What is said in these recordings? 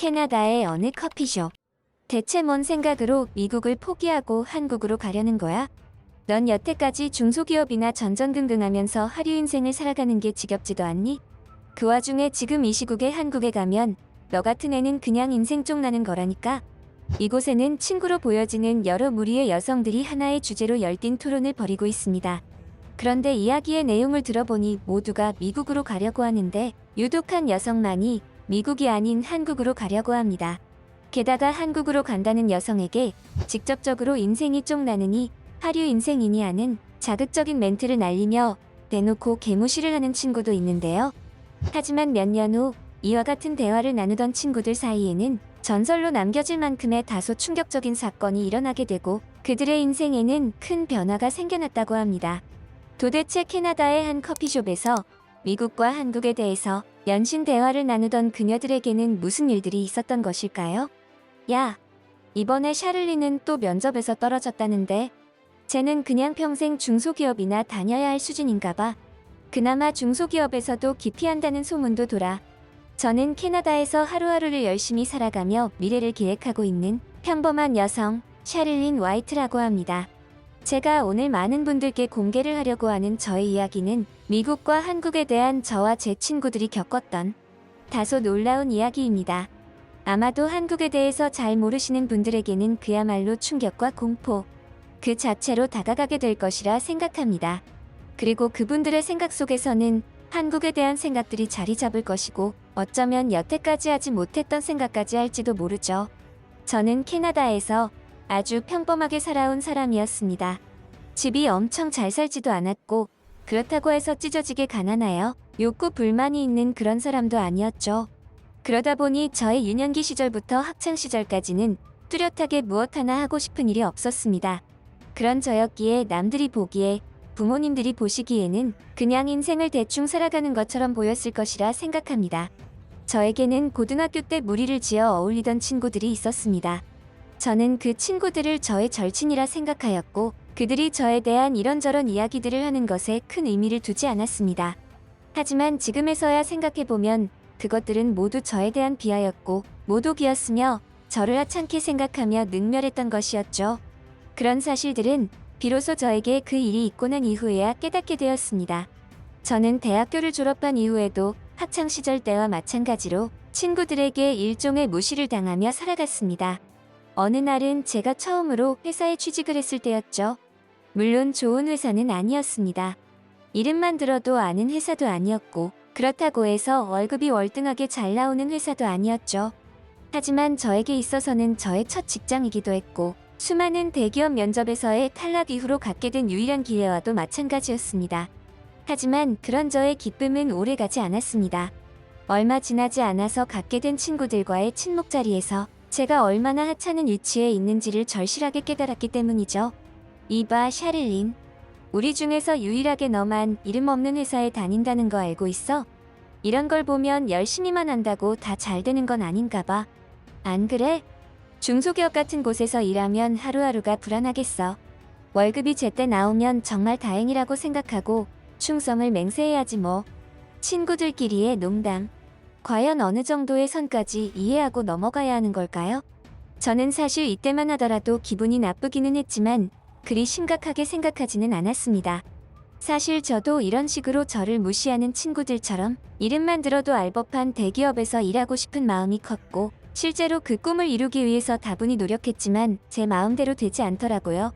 캐나다의 어느 커피숍. 대체 뭔 생각으로 미국을 포기하고 한국으로 가려는 거야? 넌 여태까지 중소기업이나 전전긍긍하면서 하류 인생을 살아가는 게 지겹지도 않니? 그 와중에 지금 이 시국에 한국에 가면 너 같은 애는 그냥 인생 쪽나는 거라니까. 이곳에는 친구로 보여지는 여러 무리의 여성들이 하나의 주제로 열띤 토론을 벌이고 있습니다. 그런데 이야기의 내용을 들어보니 모두가 미국으로 가려고 하는데 유독 한 여성만이 미국이 아닌 한국으로 가려고 합니다. 게다가 한국으로 간다는 여성에게 직접적으로 인생이 쪽나느니 하류 인생이니 하는 자극적인 멘트를 날리며 대놓고 개무시를 하는 친구도 있는데요. 하지만 몇 년 후 이와 같은 대화를 나누던 친구들 사이에는 전설로 남겨질 만큼의 다소 충격적인 사건이 일어나게 되고 그들의 인생에는 큰 변화가 생겨났다고 합니다. 도대체 캐나다의 한 커피숍에서 미국과 한국에 대해서 연신 대화를 나누던 그녀들에게는 무슨 일들이 있었던 것일까요? 야, 이번에 샤를리는 또 면접에서 떨어졌다는데 쟤는 그냥 평생 중소기업이나 다녀야 할 수준인가 봐. 그나마 중소기업에서도 기피한다는 소문도 돌아. 저는 캐나다에서 하루하루를 열심히 살아가며 미래를 기획하고 있는 평범한 여성 샤를린 와이트라고 합니다. 제가 오늘 많은 분들께 공개를 하려고 하는 저의 이야기는 미국과 한국에 대한 저와 제 친구들이 겪었던 다소 놀라운 이야기입니다. 아마도 한국에 대해서 잘 모르시는 분들에게는 그야말로 충격과 공포 그 자체로 다가가게 될 것이라 생각합니다. 그리고 그분들의 생각 속에서는 한국에 대한 생각들이 자리 잡을 것이고 어쩌면 여태까지 하지 못했던 생각까지 할지도 모르죠. 저는 캐나다에서 아주 평범하게 살아온 사람이었습니다. 집이 엄청 잘 살지도 않았고 그렇다고 해서 찢어지게 가난하여 욕구 불만이 있는 그런 사람도 아니었죠. 그러다 보니 저의 유년기 시절부터 학창 시절까지는 뚜렷하게 무엇 하나 하고 싶은 일이 없었습니다. 그런 저였기에 남들이 보기에 부모님들이 보시기에는 그냥 인생을 대충 살아가는 것처럼 보였을 것이라 생각합니다. 저에게는 고등학교 때 무리를 지어 어울리던 친구들이 있었습니다. 저는 그 친구들을 저의 절친이라 생각하였고 그들이 저에 대한 이런저런 이야기들을 하는 것에 큰 의미를 두지 않았습니다. 하지만 지금에서야 생각해보면 그것들은 모두 저에 대한 비하였고 모독이었으며 저를 하찮게 생각하며 능멸했던 것이었죠. 그런 사실들은 비로소 저에게 그 일이 있고 난 이후에야 깨닫게 되었습니다. 저는 대학교를 졸업한 이후에도 학창 시절 때와 마찬가지로 친구들에게 일종의 무시를 당하며 살아갔습니다. 어느 날은 제가 처음으로 회사에 취직을 했을 때였죠. 물론 좋은 회사는 아니었습니다. 이름만 들어도 아는 회사도 아니었고 그렇다고 해서 월급이 월등하게 잘 나오는 회사도 아니었죠. 하지만 저에게 있어서는 저의 첫 직장이기도 했고 수많은 대기업 면접에서의 탈락 이후로 갖게 된 유일한 기회와도 마찬가지였습니다. 하지만 그런 저의 기쁨은 오래 가지 않았습니다. 얼마 지나지 않아서 갖게 된 친구들과의 친목 자리에서 제가 얼마나 하찮은 위치에 있는지를 절실하게 깨달았기 때문이죠. 이봐 샤를린. 우리 중에서 유일하게 너만 이름 없는 회사에 다닌다는 거 알고 있어? 이런 걸 보면 열심히만 한다고 다 잘 되는 건 아닌가 봐. 안 그래? 중소기업 같은 곳에서 일하면 하루하루가 불안하겠어. 월급이 제때 나오면 정말 다행이라고 생각하고 충성을 맹세해야지 뭐. 친구들끼리의 농담. 과연 어느 정도의 선까지 이해하고 넘어가야 하는 걸까요? 저는 사실 이때만 하더라도 기분이 나쁘기는 했지만 그리 심각하게 생각하지는 않았습니다. 사실 저도 이런 식으로 저를 무시하는 친구들처럼 이름만 들어도 알법한 대기업에서 일하고 싶은 마음이 컸고 실제로 그 꿈을 이루기 위해서 다분히 노력했지만 제 마음대로 되지 않더라고요.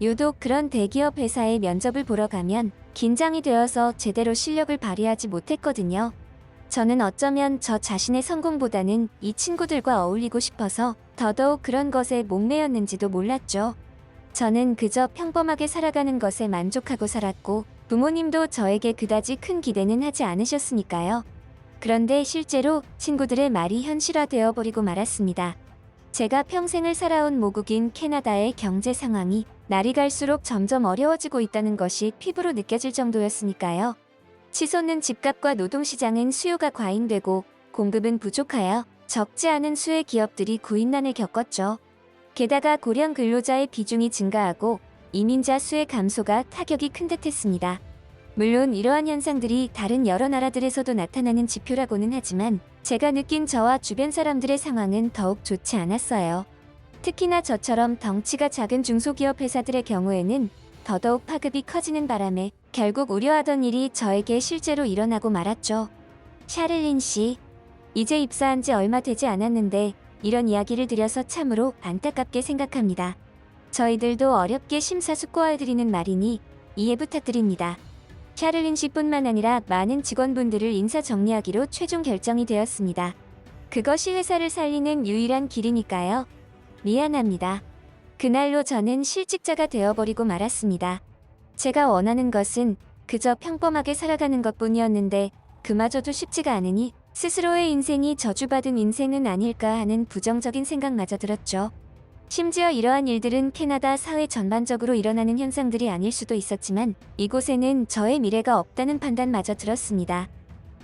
유독 그런 대기업 회사에 면접을 보러 가면 긴장이 되어서 제대로 실력을 발휘하지 못했거든요. 저는 어쩌면 저 자신의 성공보다는 이 친구들과 어울리고 싶어서 더더욱 그런 것에 목매였는지도 몰랐죠. 저는 그저 평범하게 살아가는 것에 만족하고 살았고 부모님도 저에게 그다지 큰 기대는 하지 않으셨으니까요. 그런데 실제로 친구들의 말이 현실화되어 버리고 말았습니다. 제가 평생을 살아온 모국인 캐나다의 경제 상황이 날이 갈수록 점점 어려워지고 있다는 것이 피부로 느껴질 정도였으니까요. 치솟는 집값과 노동시장은 수요가 과잉되고 공급은 부족하여 적지 않은 수의 기업들이 구인난을 겪었죠. 게다가 고령 근로자의 비중이 증가하고 이민자 수의 감소가 타격이 큰 듯했습니다. 물론 이러한 현상들이 다른 여러 나라들에서도 나타나는 지표라고는 하지만 제가 느낀 저와 주변 사람들의 상황은 더욱 좋지 않았어요. 특히나 저처럼 덩치가 작은 중소기업 회사들의 경우에는 더더욱 파급이 커지는 바람에 결국 우려하던 일이 저에게 실제로 일어나고 말았죠. 샤를린 씨, 이제 입사한 지 얼마 되지 않았는데 이런 이야기를 드려서 참으로 안타깝게 생각합니다. 저희들도 어렵게 심사숙고해드리는 말이니 이해 부탁드립니다. 샤를린 씨뿐만 아니라 많은 직원분들을 인사 정리하기로 최종 결정이 되었습니다. 그것이 회사를 살리는 유일한 길이니까요. 미안합니다. 그날로 저는 실직자가 되어버리고 말았습니다. 제가 원하는 것은 그저 평범하게 살아가는 것 뿐이었는데 그마저도 쉽지가 않으니 스스로의 인생이 저주받은 인생은 아닐까 하는 부정적인 생각마저 들었죠. 심지어 이러한 일들은 캐나다 사회 전반적으로 일어나는 현상들이 아닐 수도 있었지만 이곳에는 저의 미래가 없다는 판단마저 들었습니다.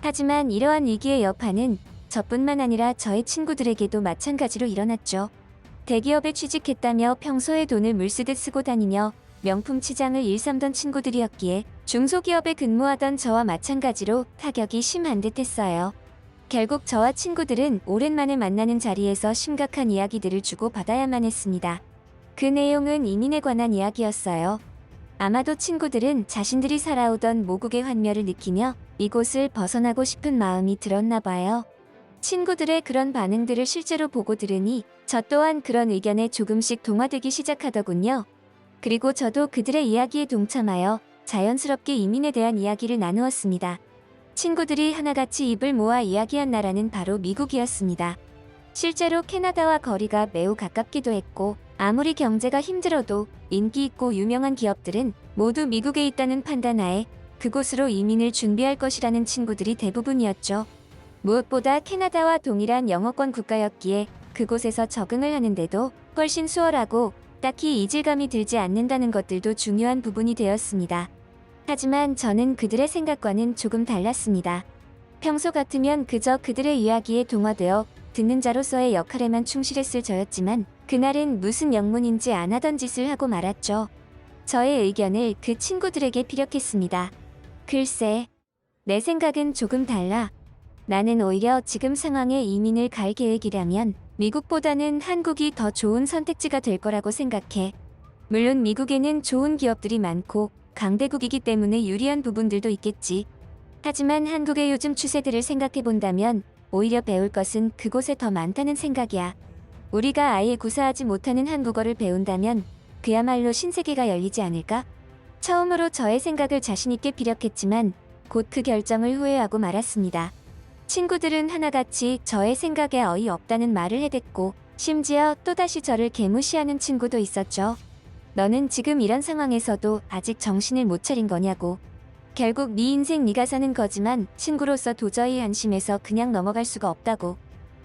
하지만 이러한 위기의 여파는 저뿐만 아니라 저의 친구들에게도 마찬가지로 일어났죠. 대기업에 취직했다며 평소에 돈을 물쓰듯 쓰고 다니며 명품 치장을 일삼던 친구들이었기에 중소기업에 근무하던 저와 마찬가지로 타격이 심한 듯 했어요. 결국 저와 친구들은 오랜만에 만나는 자리에서 심각한 이야기들을 주고 받아야만 했습니다. 그 내용은 이민에 관한 이야기였어요. 아마도 친구들은 자신들이 살아오던 모국의 환멸을 느끼며 이곳을 벗어나고 싶은 마음이 들었나 봐요. 친구들의 그런 반응들을 실제로 보고 들으니 저 또한 그런 의견에 조금씩 동화되기 시작하더군요. 그리고 저도 그들의 이야기에 동참하여 자연스럽게 이민에 대한 이야기를 나누었습니다. 친구들이 하나같이 입을 모아 이야기한 나라는 바로 미국이었습니다. 실제로 캐나다와 거리가 매우 가깝기도 했고 아무리 경제가 힘들어도 인기 있고 유명한 기업들은 모두 미국에 있다는 판단하에 그곳으로 이민을 준비할 것이라는 친구들이 대부분이었죠. 무엇보다 캐나다와 동일한 영어권 국가였기에 그곳에서 적응을 하는데도 훨씬 수월하고 딱히 이질감이 들지 않는다는 것들도 중요한 부분이 되었습니다. 하지만 저는 그들의 생각과는 조금 달랐습니다. 평소 같으면 그저 그들의 이야기에 동화되어 듣는 자로서의 역할에만 충실했을 저였지만 그날은 무슨 영문인지 안 하던 짓을 하고 말았죠. 저의 의견을 그 친구들에게 피력했습니다. 글쎄, 내 생각은 조금 달라. 나는 오히려 지금 상황에 이민을 갈 계획이라면 미국보다는 한국이 더 좋은 선택지가 될 거라고 생각해. 물론 미국에는 좋은 기업들이 많고 강대국이기 때문에 유리한 부분들도 있겠지. 하지만 한국의 요즘 추세들을 생각해 본다면 오히려 배울 것은 그곳에 더 많다는 생각이야. 우리가 아예 구사하지 못하는 한국어를 배운다면 그야말로 신세계가 열리지 않을까? 처음으로 저의 생각을 자신있게 피력했지만 곧 그 결정을 후회하고 말았습니다. 친구들은 하나같이 저의 생각에 어이없다는 말을 해댔고 심지어 또다시 저를 개무시하는 친구도 있었죠. 너는 지금 이런 상황에서도 아직 정신을 못 차린 거냐고. 결국 네 인생 네가 사는 거지만 친구로서 도저히 안심해서 그냥 넘어갈 수가 없다고.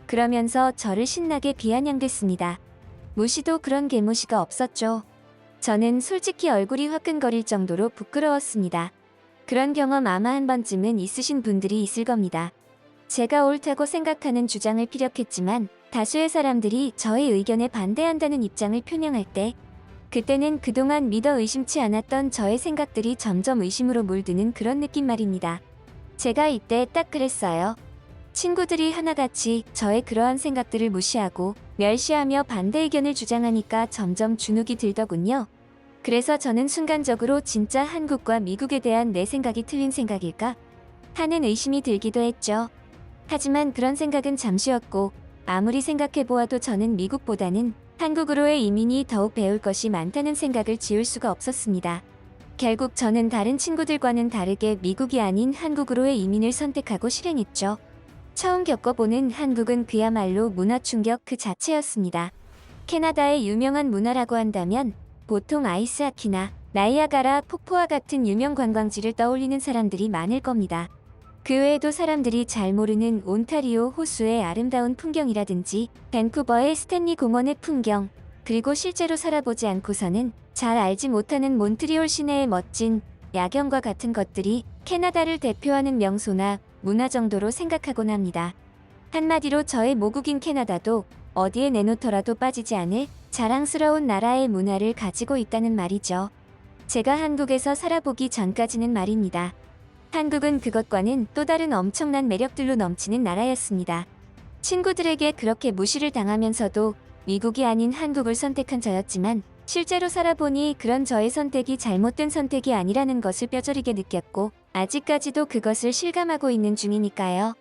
그러면서 저를 신나게 비아냥댔습니다. 무시도 그런 개무시가 없었죠. 저는 솔직히 얼굴이 화끈거릴 정도로 부끄러웠습니다. 그런 경험 아마 한 번쯤은 있으신 분들이 있을 겁니다. 제가 옳다고 생각하는 주장을 피력했지만 다수의 사람들이 저의 의견에 반대한다는 입장을 표명할 때 그때는 그동안 믿어 의심치 않았던 저의 생각들이 점점 의심으로 물드는 그런 느낌 말입니다. 제가 이때 딱 그랬어요. 친구들이 하나같이 저의 그러한 생각들을 무시하고 멸시하며 반대 의견을 주장하니까 점점 주눅이 들더군요. 그래서 저는 순간적으로 진짜 한국과 미국에 대한 내 생각이 틀린 생각일까? 하는 의심이 들기도 했죠. 하지만 그런 생각은 잠시였고 아무리 생각해 보아도 저는 미국보다는 한국으로의 이민이 더욱 배울 것이 많다는 생각을 지울 수가 없었습니다. 결국 저는 다른 친구들과는 다르게 미국이 아닌 한국으로의 이민을 선택하고 실행했죠. 처음 겪어보는 한국은 그야말로 문화 충격 그 자체였습니다. 캐나다의 유명한 문화라고 한다면 보통 아이스하키나 나이아가라 폭포와 같은 유명 관광지를 떠올리는 사람들이 많을 겁니다. 그 외에도 사람들이 잘 모르는 온타리오 호수의 아름다운 풍경이라든지 밴쿠버의 스탠리 공원의 풍경, 그리고 실제로 살아보지 않고서는 잘 알지 못하는 몬트리올 시내의 멋진 야경과 같은 것들이 캐나다를 대표하는 명소나 문화 정도로 생각하곤 합니다. 한마디로 저의 모국인 캐나다도 어디에 내놓더라도 빠지지 않을 자랑스러운 나라의 문화를 가지고 있다는 말이죠. 제가 한국에서 살아보기 전까지는 말입니다. 한국은 그것과는 또 다른 엄청난 매력들로 넘치는 나라였습니다. 친구들에게 그렇게 무시를 당하면서도 미국이 아닌 한국을 선택한 저였지만 실제로 살아보니 그런 저의 선택이 잘못된 선택이 아니라는 것을 뼈저리게 느꼈고 아직까지도 그것을 실감하고 있는 중이니까요.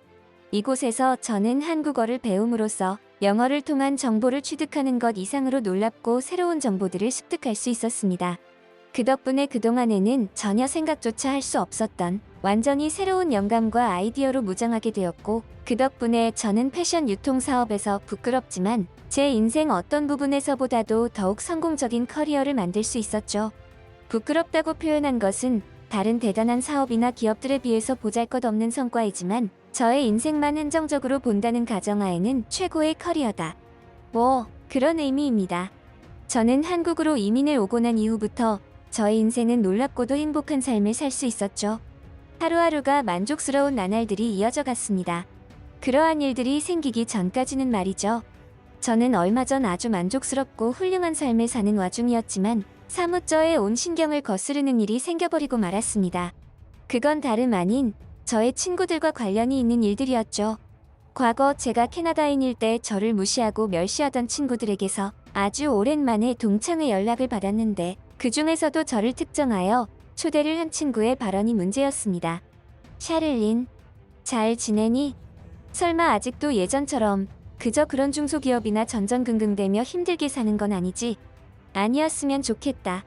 이곳에서 저는 한국어를 배움으로써 영어를 통한 정보를 취득하는 것 이상으로 놀랍고 새로운 정보들을 습득할 수 있었습니다. 그 덕분에 그동안에는 전혀 생각조차 할 수 없었던 완전히 새로운 영감과 아이디어로 무장하게 되었고 그 덕분에 저는 패션 유통 사업에서 부끄럽지만 제 인생 어떤 부분에서보다도 더욱 성공적인 커리어를 만들 수 있었죠. 부끄럽다고 표현한 것은 다른 대단한 사업이나 기업들에 비해서 보잘것없는 성과이지만 저의 인생만 한정적으로 본다는 가정하에는 최고의 커리어다. 뭐 그런 의미입니다. 저는 한국으로 이민을 오고 난 이후부터 저의 인생은 놀랍고도 행복한 삶을 살 수 있었죠. 하루하루가 만족스러운 나날들이 이어져 갔습니다. 그러한 일들이 생기기 전까지는 말이죠. 저는 얼마 전 아주 만족스럽고 훌륭한 삶을 사는 와중이었지만 사무처에 온 신경을 거스르는 일이 생겨버리고 말았습니다. 그건 다름 아닌 저의 친구들과 관련이 있는 일들이었죠. 과거 제가 캐나다인일 때 저를 무시하고 멸시하던 친구들에게서 아주 오랜만에 동창회 연락을 받았는데 그 중에서도 저를 특정하여 초대를 한 친구의 발언이 문제였습니다. 샤를린, 잘 지내니? 설마 아직도 예전처럼 그저 그런 중소기업이나 전전긍긍대며 힘들게 사는 건 아니지? 아니었으면 좋겠다.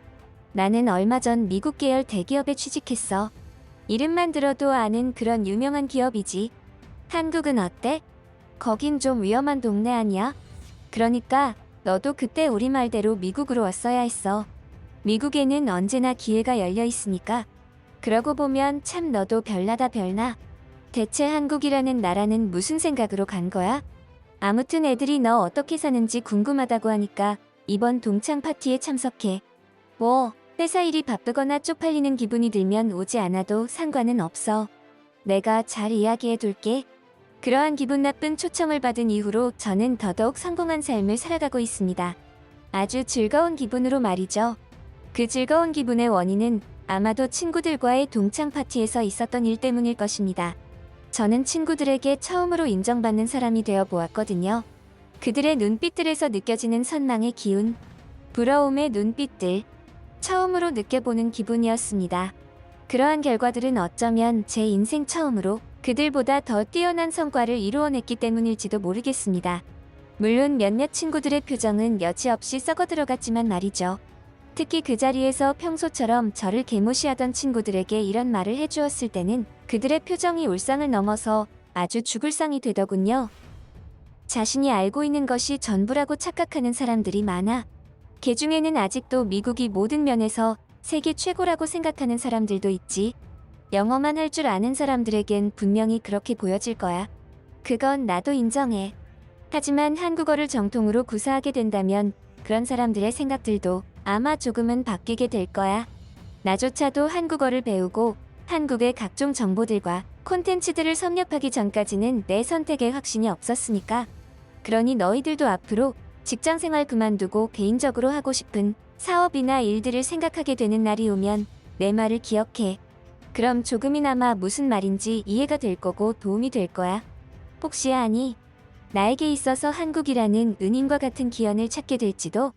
나는 얼마 전 미국 계열 대기업에 취직했어. 이름만 들어도 아는 그런 유명한 기업이지. 한국은 어때? 거긴 좀 위험한 동네 아니야? 그러니까 너도 그때 우리 말대로 미국으로 왔어야 했어. 미국에는 언제나 기회가 열려 있으니까. 그러고 보면 참 너도 별나다 별나. 대체 한국이라는 나라는 무슨 생각으로 간 거야? 아무튼 애들이 너 어떻게 사는지 궁금하다고 하니까 이번 동창 파티에 참석해. 뭐, 회사 일이 바쁘거나 쪽팔리는 기분이 들면 오지 않아도 상관은 없어. 내가 잘 이야기해 둘게. 그러한 기분 나쁜 초청을 받은 이후로 저는 더더욱 성공한 삶을 살아가고 있습니다. 아주 즐거운 기분으로 말이죠. 그 즐거운 기분의 원인은 아마도 친구들과의 동창 파티에서 있었던 일 때문일 것입니다. 저는 친구들에게 처음으로 인정받는 사람이 되어 보았거든요. 그들의 눈빛들에서 느껴지는 선망의 기운, 부러움의 눈빛들, 처음으로 느껴보는 기분이었습니다. 그러한 결과들은 어쩌면 제 인생 처음으로 그들보다 더 뛰어난 성과를 이루어냈기 때문일지도 모르겠습니다. 물론 몇몇 친구들의 표정은 여지없이 썩어 들어갔지만 말이죠. 특히 그 자리에서 평소처럼 저를 개무시하던 친구들에게 이런 말을 해주었을 때는 그들의 표정이 울상을 넘어서 아주 죽을 상이 되더군요. 자신이 알고 있는 것이 전부라고 착각하는 사람들이 많아. 개 중에는 아직도 미국이 모든 면에서 세계 최고라고 생각하는 사람들도 있지. 영어만 할 줄 아는 사람들에겐 분명히 그렇게 보여질 거야. 그건 나도 인정해. 하지만 한국어를 정통으로 구사하게 된다면 그런 사람들의 생각들도 아마 조금은 바뀌게 될 거야. 나조차도 한국어를 배우고 한국의 각종 정보들과 콘텐츠들을 섭렵하기 전까지는 내 선택에 확신이 없었으니까. 그러니 너희들도 앞으로 직장 생활 그만두고 개인적으로 하고 싶은 사업이나 일들을 생각하게 되는 날이 오면 내 말을 기억해. 그럼 조금이나마 무슨 말인지 이해가 될 거고 도움이 될 거야. 혹시 아니, 나에게 있어서 한국이라는 은인과 같은 기연을 찾게 될지도